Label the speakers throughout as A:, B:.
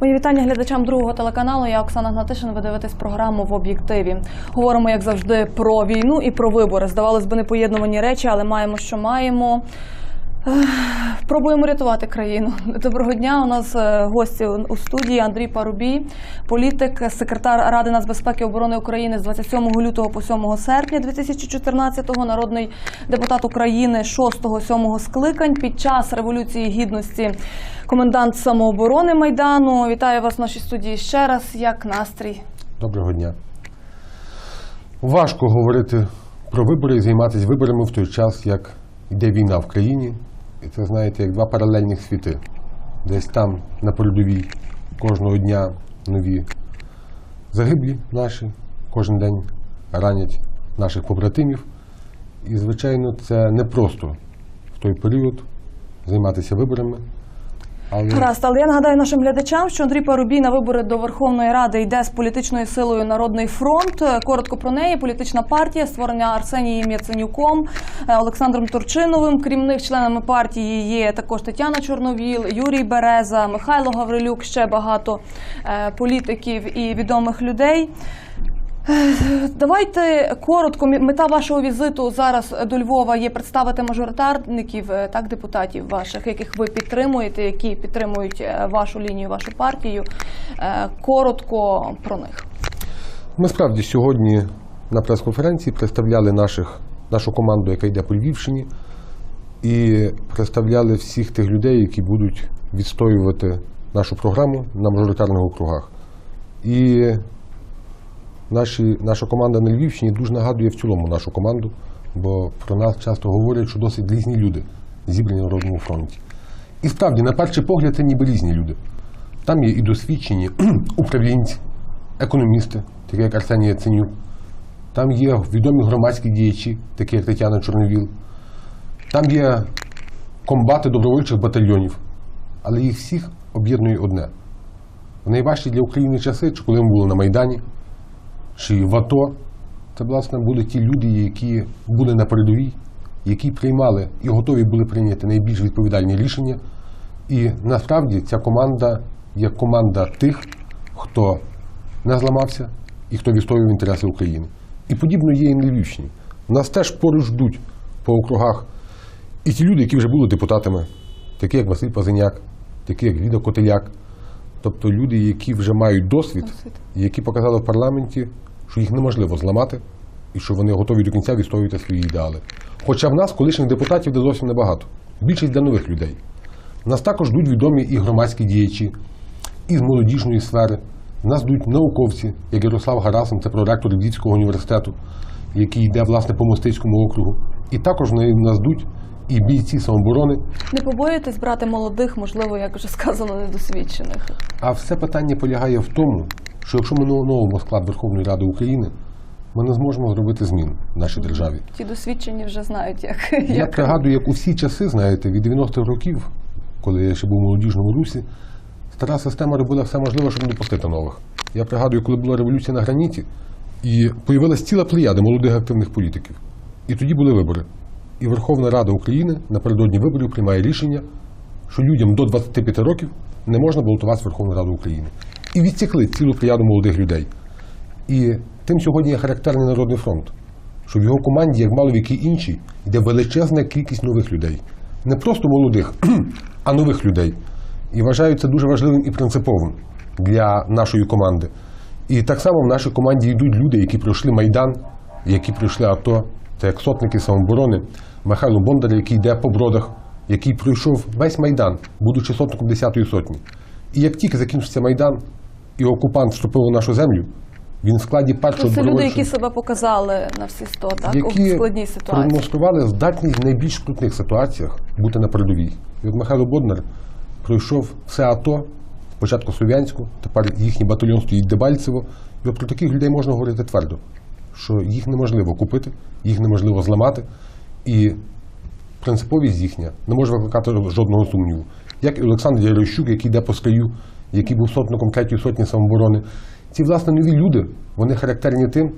A: Мої вітання глядачам другого телеканалу. Я Оксана Гнатишин. Ви дивитесь програму в об'єктиві. Говоримо, як завжди, про війну і про вибори. Здавалось би, непоєднувані речі, але маємо, що маємо. Пробуємо рятувати країну. Доброго дня. У нас е, гості у студії Андрій Парубій, політик, секретар Ради нацбезпеки і оборони України з 27 лютого по 7 серпня 2014-го, народний депутат України 6-7 скликань під час революції гідності, комендант самооборони майдану. Вітаю вас в нашій студії ще раз. Як настрій?
B: Доброго дня. Важко говорити про вибори і займатися виборами в той час, як йде війна в країні. І це, знаєте, як два паралельних світи. Десь там, на передовій, кожного дня нові загиблі наші, кожен день ранять наших побратимів. І, звичайно, це непросто в той період займатися виборами. Але
A: Гаразд, але я нагадаю нашим глядачам, що Андрій Парубій на вибори до Верховної Ради йде з політичною силою Народний фронт. Е, Коротко про неї. Політична партія, створення Арсенієм Яценюком, е, Олександром Турчиновим. Крім них, членами партії є також Тетяна Чорновіл, Юрій Береза, Михайло Гаврилюк, ще багато е, політиків і відомих людей. Давайте коротко. Мета вашого візиту зараз до Львова є представити мажоритарників, е, так депутатів ваших, яких ви підтримуєте, які підтримують е, вашу лінію, вашу партію. Е, Коротко про них.
B: Ми справді сьогодні на прес-конференції представляли наших, нашу команду, яка йде по Львівщині, і представляли всіх тих людей, які будуть відстоювати нашу програму на мажоритарних округах. І наші, наша команда на Львівщині дуже нагадує в цілому нашу команду, бо про нас часто говорять, що досить різні люди зібрані на Народному фронті. І справді, на перший погляд, це ніби різні люди. Там є і досвідчені управлінці, економісти, такі як Арсеній Яценюк. Там є відомі громадські діячі, такі як Тетяна Чорновіл. Там є комбати добровольчих батальйонів. Але їх всіх об'єднує одне. В найважчі для України часи, чи коли ми були на Майдані, чи в АТО, це, власне, були ті люди, які були на передовій, які приймали і готові були прийняти найбільш відповідальні рішення. І насправді ця команда є команда тих, хто не зламався і хто відстоював інтереси України. І подібно є і на Львівщині. Нас теж поруч ждуть по округах і ті люди, які вже були депутатами, такі як Василь Пазиняк, такі як Ліда Котеляк. Тобто люди, які вже мають Досвід. які показали в парламенті, що їх неможливо зламати і що вони готові до кінця відстоювати свої ідеали. Хоча в нас колишніх депутатів де зовсім небагато. Більшість для нових людей. Нас також ждуть відомі і громадські діячі, і з молодіжної сфери. Нас ждуть науковці, як Ярослав Гарасим, це проректор Львівського університету, який йде власне по Мостицькому округу. І також на- нас ждуть і бійці самооборони.
A: Не побоїтесь брати молодих, можливо, як вже сказано, недосвідчених.
B: А все питання полягає в тому, що якщо ми не оновимо склад Верховної Ради України, ми не зможемо зробити змін в нашій державі.
A: Ті досвідчені вже знають, як,
B: Я пригадую, як у всі часи, знаєте, від 90-х років, коли я ще був у молодіжному русі, стара система робила все можливе, щоб не допустити нових. Я пригадую, коли була революція на граніті, і появилась ціла плеяда молодих активних політиків. І тоді були вибори. І Верховна Рада України напередодні виборів приймає рішення, що людям до 25 років не можна балотуватися в Верховну Раду України. І відсікли цілу плеяду молодих людей. І тим сьогодні є характерний Народний фронт, що в його команді, як мало в якій іншій, йде величезна кількість нових людей. Не просто молодих, а нових людей. І вважаю це дуже важливим і принциповим для нашої команди. І так само в нашій команді йдуть люди, які пройшли Майдан, які пройшли АТО, це як сотники самооборони, Михайло Бондар, який йде по бродах, який пройшов весь Майдан, будучи сотником 10-ї сотні. І як тільки закінчиться Майдан, і окупант вступив у нашу землю, він в складі першого
A: це люди, які себе показали на всі сто, так у складній ситуації.
B: продемонстрували здатність в найбільш скрутних ситуаціях бути на передовій. І от Михайло Боднар пройшов все АТО, спочатку Слов'янську, тепер їхній батальйон стоїть Дебальцево. І от про таких людей можна говорити твердо, що їх неможливо купити, їх неможливо зламати, і принциповість їхня не може викликати жодного сумніву. Як і Олександр Ярощук, який йде по скаю, який був сотником третьої сотні самооборони. Ці, власне, нові люди, вони характерні тим,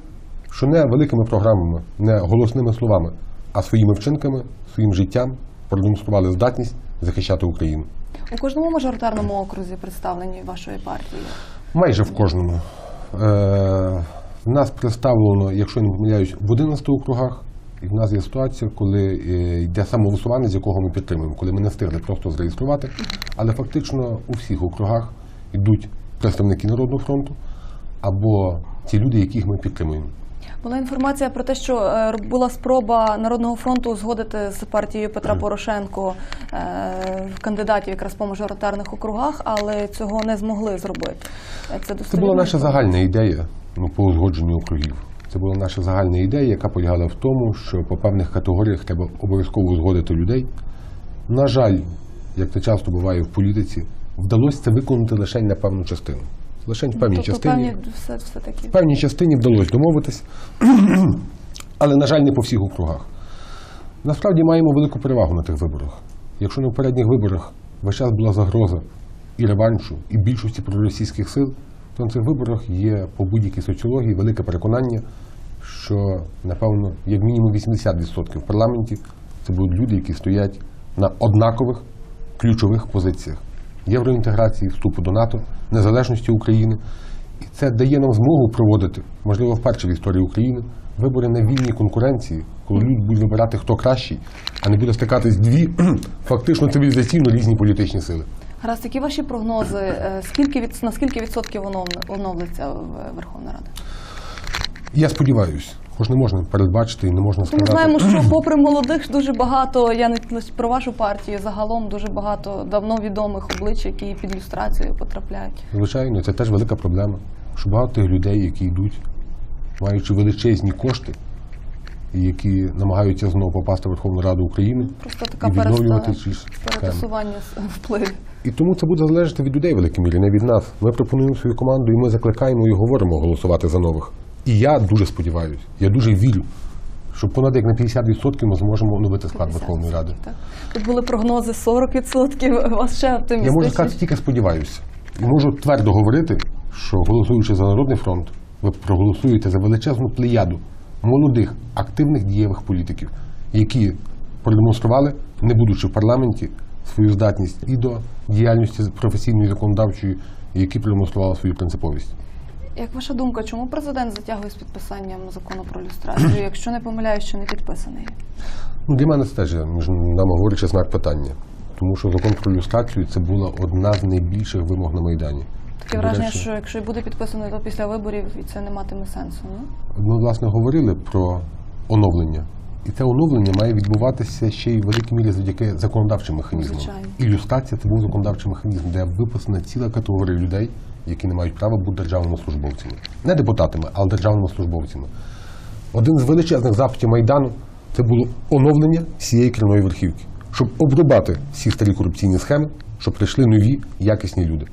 B: що не великими програмами, не голосними словами, а своїми вчинками, своїм життям продемонстрували здатність захищати Україну.
A: У кожному мажоритарному окрузі представлені вашої партії.
B: Майже в кожному. Е, в нас представлено, якщо я не помиляюсь, в 11 округах. І в нас є ситуація, коли е, йде самовисування, з якого ми підтримуємо, коли ми не встигли просто зареєструвати, але фактично у всіх округах йдуть представники Народного фронту або ті люди, яких ми підтримуємо.
A: Була інформація про те, що е, була спроба Народного фронту узгодити з партією Петра Порошенко е, кандидатів якраз по мажоритарних округах, але цього не змогли зробити. Е, Це,
B: Це була наша загальна ідея ну, по узгодженню округів. Це була наша загальна ідея, яка полягала в тому, що по певних категоріях треба обов'язково узгодити людей. На жаль, як це часто буває в політиці, вдалося це виконати лише на певну частину. Лише в певній
A: Тобто
B: частині.
A: певні все, все таки.
B: В певній частині вдалося домовитись, але, на жаль, не по всіх округах. Насправді маємо велику перевагу на тих виборах. Якщо на попередніх виборах весь час була загроза і реваншу, і більшості проросійських сил, то на цих виборах є по будь-якій соціології велике переконання, що, напевно, як мінімум 80% в парламенті це будуть люди, які стоять на однакових ключових позиціях євроінтеграції, вступу до НАТО, незалежності України. І це дає нам змогу проводити, можливо, вперше в історії України, вибори на вільній конкуренції, коли люди будуть вибирати, хто кращий, а не буде стикатись дві фактично цивілізаційно різні політичні сили.
A: Гаразд, які ваші прогнози? Е, Скільки від на скільки відсотків оновлиться Верховна Рада?
B: Я сподіваюся, хоч не можна передбачити і не можна
A: Ми знаємо, що попри молодих дуже багато, я не про вашу партію, загалом дуже багато давно відомих облич, які під люстрацію потрапляють.
B: Звичайно, це теж велика проблема. Що багато тих людей, які йдуть, маючи величезні кошти, і які намагаються знову попасти в Верховну Раду України
A: Просто така
B: і відновлювати
A: переста...
B: ці
A: перетасування впливів.
B: І тому це буде залежати від людей в великій мірі, не від нас. Ми пропонуємо свою команду, і ми закликаємо і говоримо голосувати за нових. І я дуже сподіваюся, я дуже вірю, що понад як на 50% ми зможемо оновити склад Верховної Ради.
A: Так. Тут були прогнози 40%, у вас ще
B: Я можу сказати, тільки сподіваюся. І можу твердо говорити, що голосуючи за Народний фронт, ви проголосуєте за величезну плеяду молодих, активних дієвих політиків, які продемонстрували, не будучи в парламенті, свою здатність і до діяльності професійної законодавчої, які продемонстрували свою принциповість.
A: Як ваша думка, чому президент затягує з підписанням закону про люстрацію, якщо не помиляюсь, що не підписаний?
B: Ну, для мене це теж, між нами говорячи, знак питання. Тому що закон про люстрацію це була одна з найбільших вимог на Майдані.
A: Таке враження, що якщо і буде підписано, то після виборів і це не матиме сенсу. Ні?
B: Ми, власне, говорили про оновлення. І це оновлення має відбуватися ще й в великій мірі завдяки законодавчим механізмам.
A: Звичайно.
B: Ілюстрація це був законодавчий механізм, де виписана ціла категорія людей, які не мають права бути державними службовцями. Не депутатами, але державними службовцями. Один з величезних запитів Майдану це було оновлення всієї керівної верхівки, щоб обрубати всі старі корупційні схеми, щоб прийшли нові, якісні люди.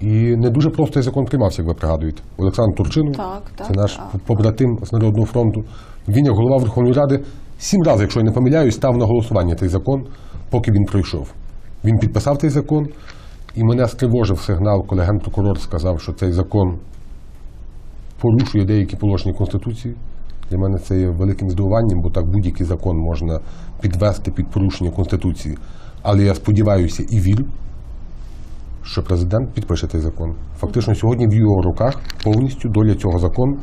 B: І не дуже просто цей закон приймався, як ви пригадуєте. Олександр Турчинов,
A: Так, так,
B: це наш
A: так.
B: побратим з Народного фронту. Він, як голова Верховної Ради, сім разів, якщо я не помиляюсь, став на голосування цей закон, поки він пройшов. Він підписав цей закон, і мене стривожив сигнал, коли генпрокурор сказав, що цей закон порушує деякі положення Конституції. Для мене це є великим здивуванням, бо так будь-який закон можна підвести під порушення Конституції. Але я сподіваюся і вірю, що президент підпише цей закон. Фактично, сьогодні в його руках повністю доля цього закону.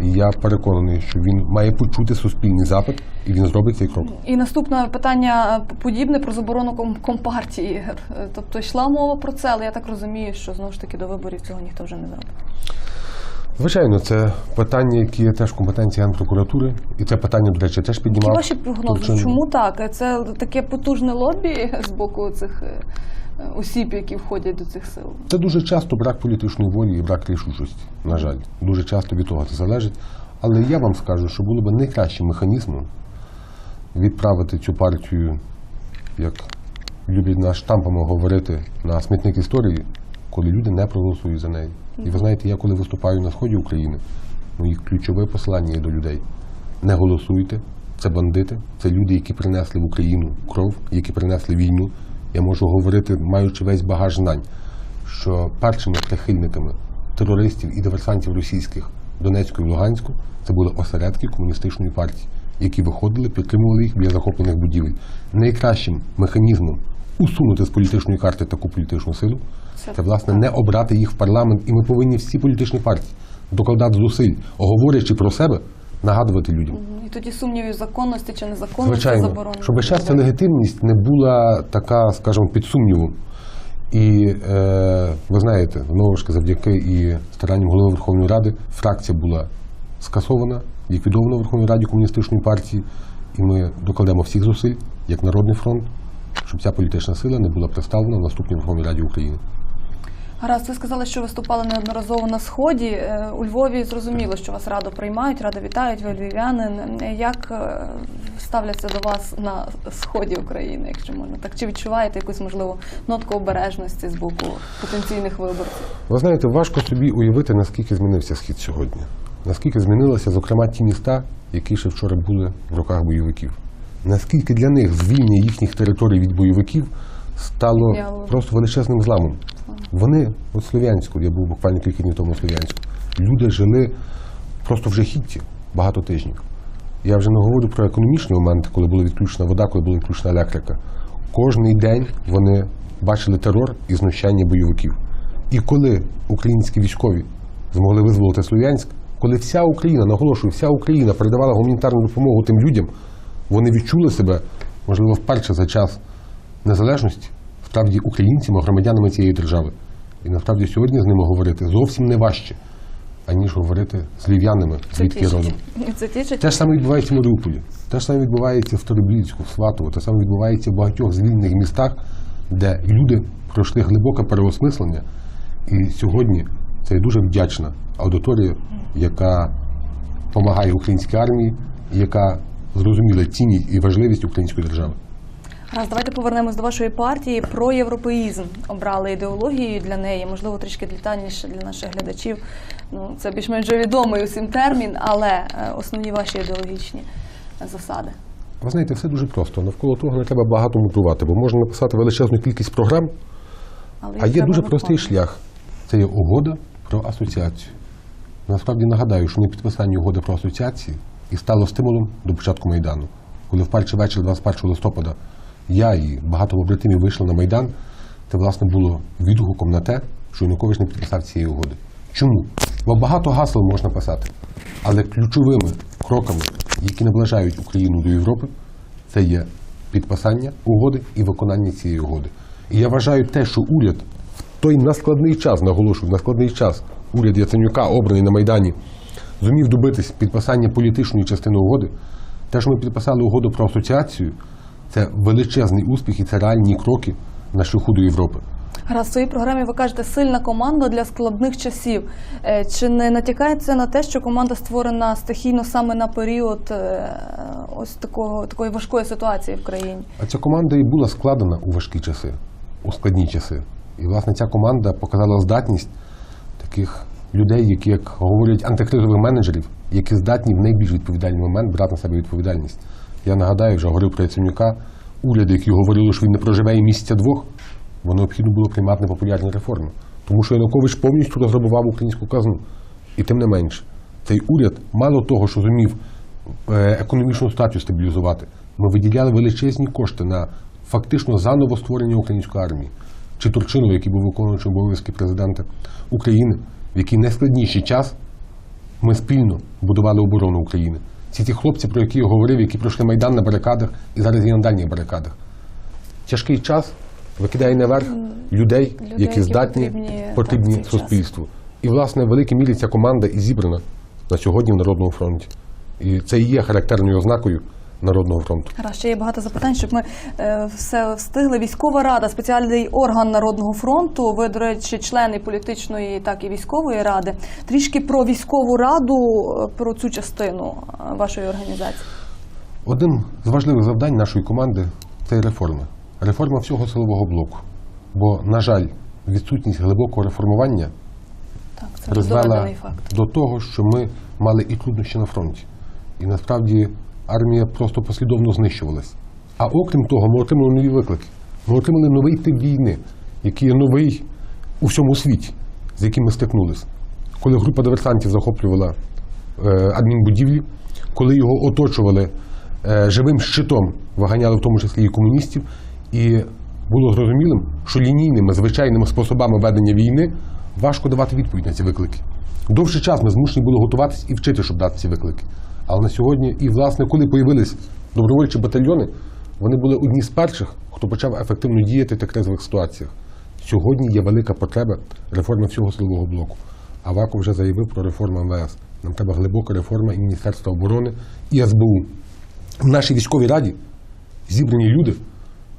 B: І я переконаний, що він має почути суспільний запит, і він зробить цей крок.
A: І наступне питання е, подібне про заборону компартії. Е, Тобто йшла мова про це, але я так розумію, що знову ж таки до виборів цього ніхто вже не зробить.
B: Звичайно, це питання, які є теж компетенції Генпрокуратури, і це питання, до речі, теж піднімав.
A: ваші прогнози? Чому так? Це таке потужне лобі з боку цих е, осіб, які входять до цих сил.
B: Це дуже часто брак політичної волі і брак рішучості. На жаль, дуже часто від того це залежить. Але я вам скажу, що було б найкращим механізмом відправити цю партію, як люблять на штампами говорити, на смітник історії, коли люди не проголосують за неї. І ви знаєте, я коли виступаю на сході України, моє ключове послання є до людей. Не голосуйте, це бандити, це люди, які принесли в Україну кров, які принесли війну. Я можу говорити, маючи весь багаж знань, що першими прихильниками терористів і диверсантів російських в Донецьку і Луганську це були осередки комуністичної партії. які виходили, підтримували їх біля захоплених будівель. Найкращим механізмом усунути з політичної карти таку політичну силу
A: Це
B: це, власне, не обрати їх в парламент. І ми повинні всі політичні партії докладати зусиль, говорячи про себе, нагадувати людям.
A: І тоді сумнівів законності чи незаконності
B: Звичайно,
A: заборони.
B: щоб ця легітимність не була така, скажімо, під сумнівом. І е, ви знаєте, знову ж завдяки і старанням голови Верховної Ради фракція була скасована, ліквідована в Верховній Раді комуністичної партії, і ми докладемо всіх зусиль, як Народний фронт, щоб ця політична сила не була представлена в наступній Верховній Раді України.
A: Гаразд, ви сказали, що виступали неодноразово на сході. Е, У Львові зрозуміло, що вас радо приймають, радо вітають, ви львів'янин. Е, Як е, ставляться до вас на сході України, якщо можна так? Чи відчуваєте якусь можливо нотку обережності з боку потенційних виборців?
B: Ви знаєте, важко собі уявити, наскільки змінився схід сьогодні. Наскільки змінилися, зокрема, ті міста, які ще вчора були в руках бойовиків. Наскільки для них звільнення їхніх територій від бойовиків стало
A: Я-
B: просто величезним зламом. Вони, от Слов'янську, я був буквально кілька днів тому у Слов'янську, люди жили просто в жахітті багато тижнів. Я вже не говорю про економічні моменти, коли була відключена вода, коли була відключена електрика. Кожний день вони бачили терор і знущання бойовиків. І коли українські військові змогли визволити Слов'янськ, коли вся Україна, наголошую, вся Україна передавала гуманітарну допомогу тим людям, вони відчули себе, можливо, вперше за час незалежності, справді українцями, громадянами цієї держави. І насправді сьогодні з ними говорити зовсім не важче, аніж говорити з львів'янами, звідки родом.
A: Це тішить.
B: Те ж саме відбувається в Маріуполі, те ж саме відбувається в Старобільську, в Сватово, те саме відбувається в багатьох звільнених містах, де люди пройшли глибоке переосмислення. І сьогодні це дуже вдячна аудиторія, яка допомагає українській армії, яка зрозуміла цінність і важливість української держави.
A: Раз, давайте повернемось до вашої партії. Про європеїзм обрали ідеологію для неї. Можливо, трішки детальніше для наших глядачів. Ну це більш-менш відомий усім термін, але е, основні ваші ідеологічні засади.
B: Ви знаєте, все дуже просто. Навколо того не треба багато мутувати, бо можна написати величезну кількість програм,
A: Але
B: А є дуже простий шлях. Це є угода про асоціацію. Насправді нагадаю, що не підписання угоди про асоціації і стало стимулом до початку Майдану. Коли в перший вечір 21 листопада я і багато побратимів вийшли на Майдан, це власне було відгуком на те, що Янукович не підписав цієї угоди. Чому? Бо багато гасел можна писати, але ключовими кроками, які наближають Україну до Європи, це є підписання угоди і виконання цієї угоди. І я вважаю те, що уряд в той наскладний час, наголошую, наскладний час, уряд Яценюка, обраний на Майдані, зумів добитись підписання політичної частини угоди. Те, що ми підписали угоду про асоціацію, це величезний успіх і це реальні кроки на шляху до Європи.
A: Раз в своїй програмі ви кажете сильна команда для складних часів. Е, Чи не натякається на те, що команда створена стихійно саме на період е, ось такого такої важкої ситуації в країні?
B: А ця команда і була складена у важкі часи, у складні часи. І, власне, ця команда показала здатність таких людей, які, як говорять, антикризових менеджерів, які здатні в найбільш відповідальний момент брати на себе відповідальність. Я нагадаю, вже говорив про Яценюка, уряди, які говорили, що він не проживе і місяця двох, бо необхідно було приймати непопулярні реформи. Тому що Янукович повністю розграбував українську казну. І тим не менше, цей уряд, мало того, що зумів е, економічну статтю стабілізувати, ми виділяли величезні кошти на фактично заново створення української армії. Чи Турчинов, який був виконуючим обов'язки президента України, в який найскладніший час ми спільно будували оборону України. Ці ті хлопці, про які я говорив, які пройшли Майдан на барикадах і зараз є на дальніх барикадах. Тяжкий час викидає наверх людей,
A: Людей,
B: які здатні,
A: потрібні,
B: потрібні
A: так,
B: суспільству. І, власне, в великій мірі ця команда і зібрана на сьогодні в Народному фронті. І це і є характерною ознакою Народного фронту.
A: Раз ще є багато запитань, щоб ми е, все встигли. Військова рада, спеціальний орган Народного фронту. Ви, до речі, члени політичної, так і військової ради. Трішки про військову раду, е, про цю частину е, вашої організації.
B: Одним з важливих завдань нашої команди це і реформа. Реформа всього силового блоку. Бо, на жаль, відсутність глибокого реформування
A: Так, це
B: призвела
A: факт.
B: до того, що ми мали і труднощі на фронті. І насправді армія просто послідовно знищувалась. А окрім того, ми отримали нові виклики. Ми отримали новий тип війни, який є новий у всьому світі, з яким ми стикнулися. Коли група диверсантів захоплювала е, адмінбудівлі, коли його оточували е, живим щитом, виганяли в тому числі і комуністів, і було зрозумілим, що лінійними звичайними способами ведення війни важко давати відповідь на ці виклики. Довший час ми змушені були готуватись і вчити, щоб дати ці виклики. Але на сьогодні, і власне, коли появились добровольчі батальйони, вони були одні з перших, хто почав ефективно діяти в тих кризових ситуаціях. Сьогодні є велика потреба реформи всього силового блоку. Аваков вже заявив про реформу МВС. Нам треба глибока реформа і Міністерства оборони, і СБУ. В нашій військовій раді зібрані люди,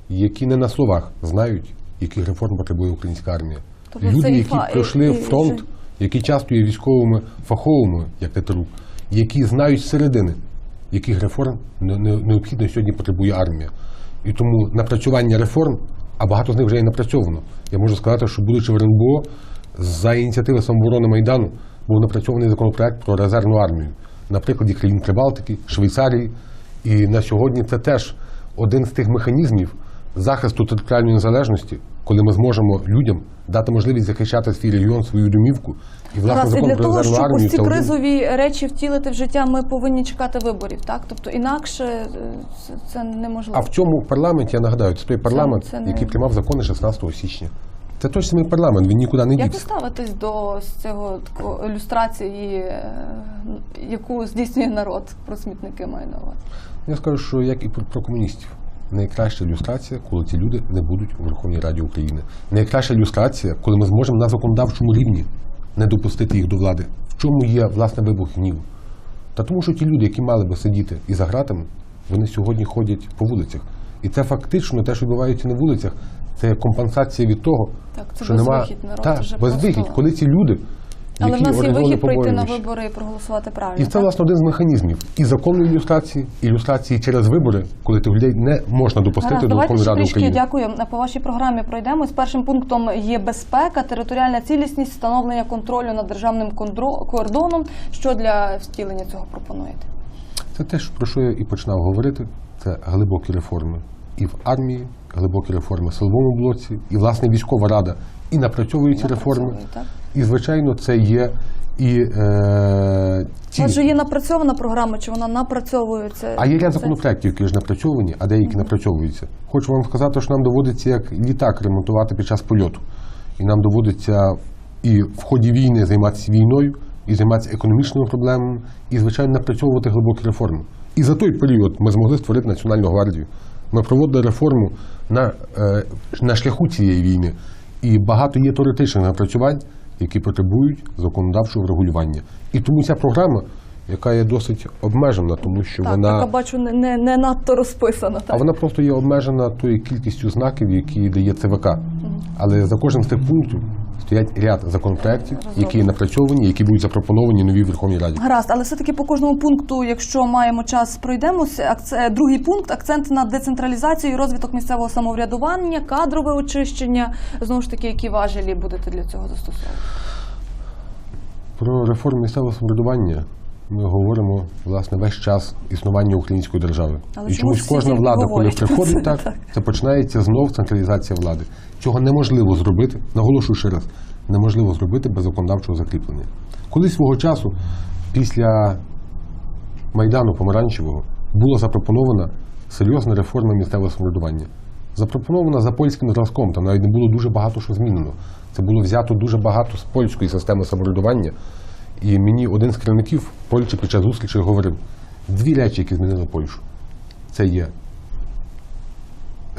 B: які не на словах знають, яких реформ потребує українська армія.
A: Тобто
B: люди, які
A: фа-
B: пройшли
A: і-
B: фронт, які часто є військовими фаховими, як ТТРУ, які знають зсередини, яких реформ не- не- необхідно сьогодні потребує армія. І тому напрацювання реформ, а багато з них вже і напрацьовано. Я можу сказати, що будучи в РНБО, за ініціативи самооборони Майдану був напрацьований законопроект про резервну армію на прикладі країн Прибалтики, Швейцарії. І на сьогодні це теж один з тих механізмів захисту територіальної незалежності, коли ми зможемо людям дати можливість захищати свій регіон, свою домівку. І власне
A: і
B: закон
A: для
B: про
A: того,
B: резервну
A: щоб
B: армію
A: ось ці
B: один.
A: кризові речі втілити в життя, ми повинні чекати виборів, так? Тобто інакше е, це, неможливо.
B: А в цьому парламенті, я нагадаю, це той парламент,
A: це не-
B: який приймав закони 16 січня. Це той самий парламент, він нікуди не
A: Як ви ставитесь до цього ілюстрації, е, яку здійснює народ про смітники маю на увазі?
B: Я скажу, що як і про комуністів. Найкраща ілюстрація, коли ці люди не будуть у Верховній Раді України. Найкраща ілюстрація, коли ми зможемо на законодавчому рівні не допустити їх до влади. В чому є власне вибух гніву? Та тому, що ті люди, які мали би сидіти і за гратами, вони сьогодні ходять по вулицях. І це фактично те, що відбувається на вулицях, це компенсація від того,
A: Так, це
B: що нема
A: безвихідь, народ
B: так,
A: вже
B: безвихідь,
A: просто-
B: коли ці люди,
A: Але в нас є вихід прийти на вибори і проголосувати правильно.
B: і це,
A: так?
B: власне, один з механізмів і законної ілюстрації, ілюстрації через вибори, коли тих людей не можна допустити
A: Гаразд,
B: до Верховної Ради України.
A: дякую. По вашій програмі пройдемо. З першим пунктом є безпека, територіальна цілісність, встановлення контролю над державним кордоном. Що для втілення цього пропонуєте?
B: Це те, про що я і починав говорити. Це глибокі реформи і в армії, глибокі реформи в силовому блоці, і власне військова рада і напрацьовує ці реформи.
A: Так?
B: І звичайно, це є і е, ті.
A: Отже, є напрацьована програма, чи вона напрацьовується?
B: А є ряд законопроєктів, які ж напрацьовані, а деякі напрацьовуються. Хочу вам сказати, що нам доводиться як літак ремонтувати під час польоту. І нам доводиться і в ході війни займатися війною, і займатися економічними проблемами, і, звичайно, напрацьовувати глибокі реформи. І за той період ми змогли створити Національну гвардію. Ми проводили реформу на, е, на шляху цієї війни. І багато є теоретичних напрацювань, які потребують законодавчого регулювання. І тому ця програма, яка є досить обмежена, тому що
A: Так,
B: вона.
A: яка бачу не, не, надто розписана.
B: А вона просто є обмежена тою кількістю знаків, які дає ЦВК. Але за кожним з тих пунктів стоять ряд законопроєктів, які напрацьовані, які будуть запропоновані новій Верховній Раді.
A: Гаразд, але все-таки по кожному пункту, якщо маємо час, пройдемося. Другий пункт акцент на децентралізацію і розвиток місцевого самоврядування, кадрове очищення. Знову ж таки, які важелі будете для цього застосовувати?
B: Про реформу місцевого самоврядування ми говоримо власне весь час існування української держави.
A: Але
B: І
A: чомусь
B: кожна влада, коли приходить так,
A: так.
B: це починається знов централізація влади. Цього неможливо зробити, наголошую ще раз, неможливо зробити без законодавчого закріплення. Колись свого часу, після Майдану Помаранчевого, була запропонована серйозна реформа місцевого самоврядування. Запропонована за польським зразком, там навіть не було дуже багато що змінено. Це було взято дуже багато з польської системи самоврядування. І мені один з керівників Польщі під час зустрічі говорив дві речі, які змінили Польщу. Це є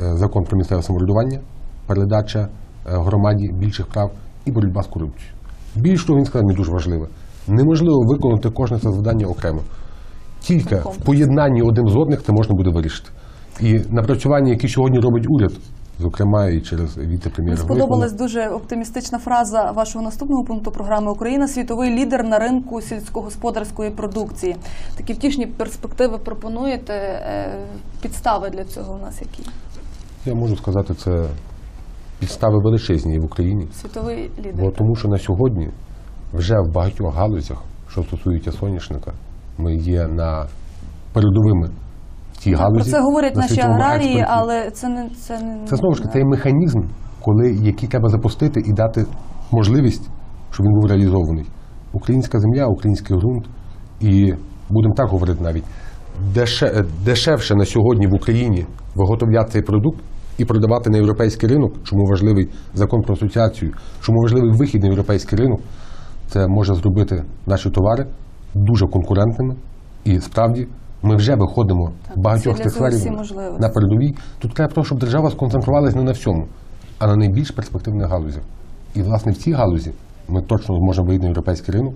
B: е, закон про місцеве самоврядування, передача е, громаді більших прав і боротьба з корупцією. Більш того, він сказав мені дуже важливе. Неможливо виконати кожне це завдання окремо. Тільки в поєднанні один з одних це можна буде вирішити. І напрацювання, які сьогодні робить уряд, зокрема і через віце-прем'єра
A: сподобалась дуже оптимістична фраза вашого наступного пункту програми Україна світовий лідер на ринку сільськогосподарської продукції. Такі втішні перспективи пропонуєте. Е, Підстави для цього у нас які?
B: Я можу сказати, це підстави величезні в Україні.
A: Світовий лідер.
B: Бо тому, що на сьогодні вже в багатьох галузях, що стосується соняшника, ми є на передовими тій
A: Про це говорять
B: на
A: наші аграрії,
B: експорті.
A: але це не це не
B: Це знову ж таки цей механізм, коли який треба запустити і дати можливість, щоб він був реалізований. Українська земля, український ґрунт І будемо так говорити навіть, дешевше на сьогодні в Україні виготовляти цей продукт і продавати на європейський ринок, чому важливий закон про асоціацію, чому важливий вихід на європейський ринок, це може зробити наші товари дуже конкурентними. І справді ми вже виходимо в багатьох цих сферах на передовій. Тут треба просто, щоб держава сконцентрувалася не на всьому, а на найбільш перспективних галузях. І, власне, в цій галузі ми точно зможемо вийти на європейський ринок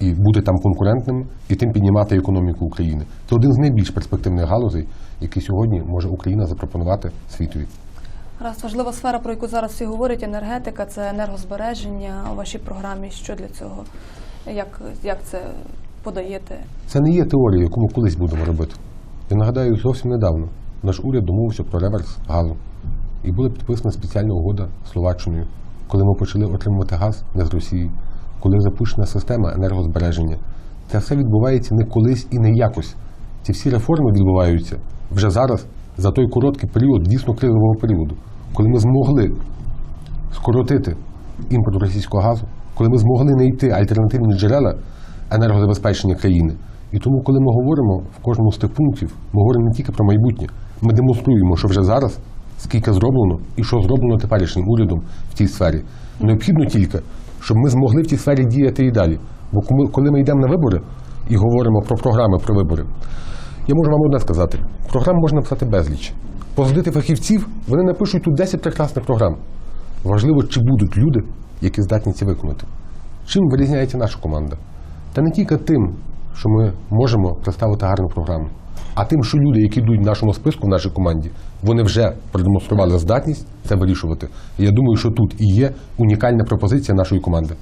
B: і бути там конкурентними, і тим піднімати економіку України. Це один з найбільш перспективних галузей, який сьогодні може Україна запропонувати світові.
A: Раз важлива сфера, про яку зараз всі говорять, енергетика, це енергозбереження у вашій програмі. Що для цього? Як, як це подаєте?
B: Це не є теорія, яку ми колись будемо робити. Я нагадаю, зовсім недавно наш уряд домовився про реверс газу. І була підписана спеціальна угода з Словаччиною, коли ми почали отримувати газ не з Росії, коли запущена система енергозбереження. Це все відбувається не колись і не якось. Ці всі реформи відбуваються вже зараз, за той короткий період, дійсно кризового періоду, коли ми змогли скоротити імпорт російського газу, коли ми змогли знайти альтернативні джерела енергозабезпечення країни. І тому, коли ми говоримо в кожному з тих пунктів, ми говоримо не тільки про майбутнє, ми демонструємо, що вже зараз скільки зроблено і що зроблено теперішнім урядом в цій сфері. Необхідно тільки, щоб ми змогли в цій сфері діяти і далі. Бо коли- ми йдемо на вибори і говоримо про програми про вибори, я можу вам одне сказати: програм можна написати безліч. Посадити фахівців, вони напишуть тут 10 прекрасних програм. Важливо, чи будуть люди, які здатні це виконати. Чим вирізняється наша команда? Та не тільки тим, що ми можемо представити гарну програму, а тим, що люди, які йдуть в нашому списку, в нашій команді, вони вже продемонстрували здатність це вирішувати. Я думаю, що тут і є унікальна пропозиція нашої команди.